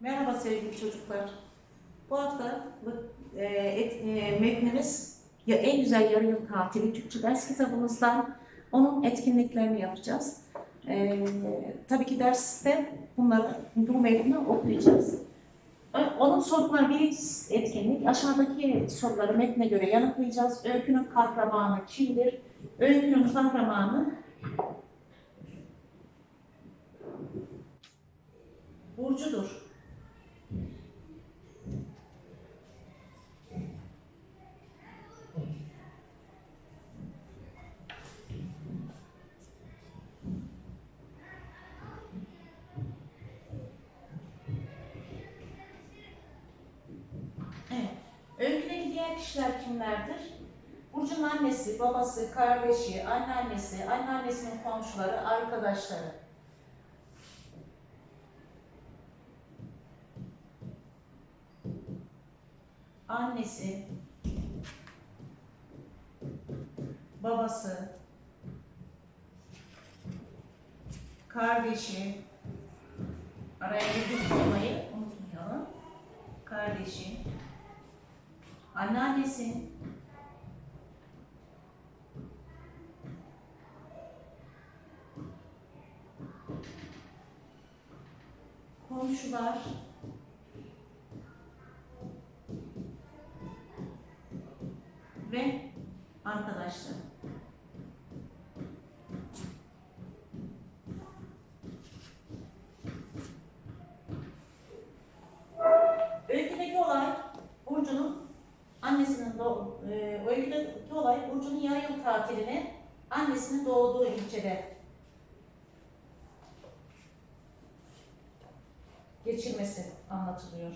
Merhaba sevgili çocuklar. Bu hafta e, et, e, metnimiz ya en güzel yarı yıl tatili Türkçe ders kitabımızdan onun etkinliklerini yapacağız. E, tabii ki derste bunları bu metni okuyacağız. Onun soruları bir etkinlik. Aşağıdaki soruları metne göre yanıtlayacağız. Öykünün kahramanı kimdir? Öykünün kahramanı Burcu'dur. Diğer kişiler kimlerdir? Burcu'nun annesi, babası, kardeşi, anneannesi, anneannesinin komşuları, arkadaşları. Annesi, babası, kardeşi, araya olmayı unutmayalım. Kardeşi, anneannesi, komşular, ve arkadaşlar. Öyküdeki olay Burcu'nun annesinin doğ e, öyküdeki olay Burcu'nun yarı yıl tatilini annesinin doğduğu ilçede geçirmesi anlatılıyor.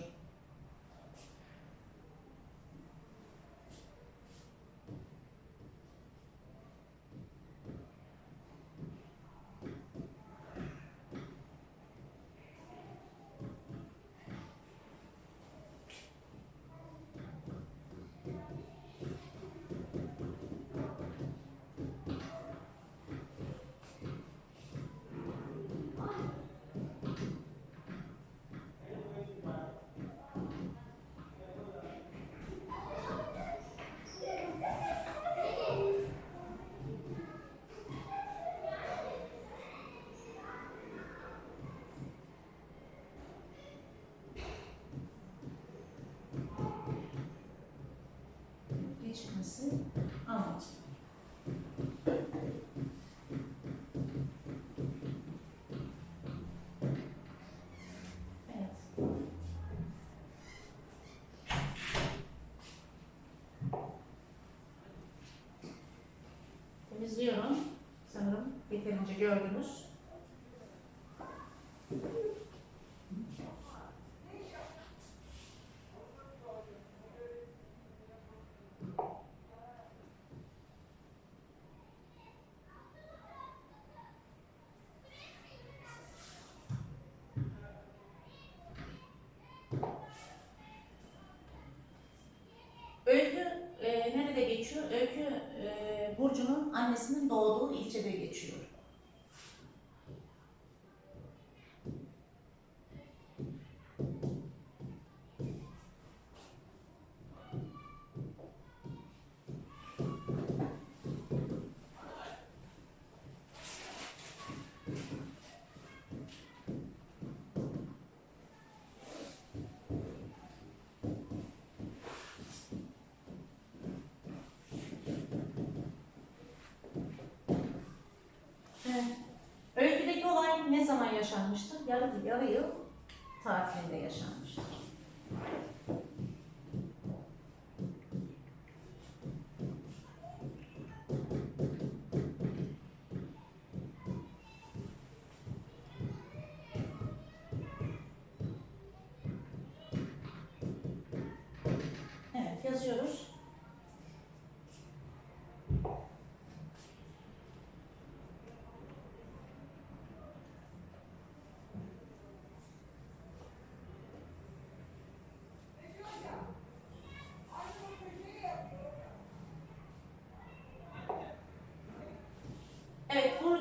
Yeterince gördünüz. Öykü e, nerede geçiyor? Öykü e, Burcu'nun annesinin doğduğu ilçede geçiyor. Evet. Öyküdeki olay ne zaman yaşanmıştır? Yarı, yarı yıl tatilinde yaşanmıştır.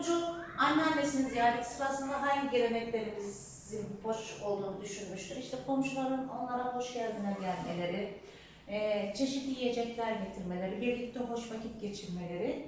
Evet, Burcu anneannesini ziyaret sırasında hangi geleneklerimizin hoş olduğunu düşünmüştür. İşte komşuların onlara hoş geldine gelmeleri, e, çeşitli yiyecekler getirmeleri, birlikte hoş vakit geçirmeleri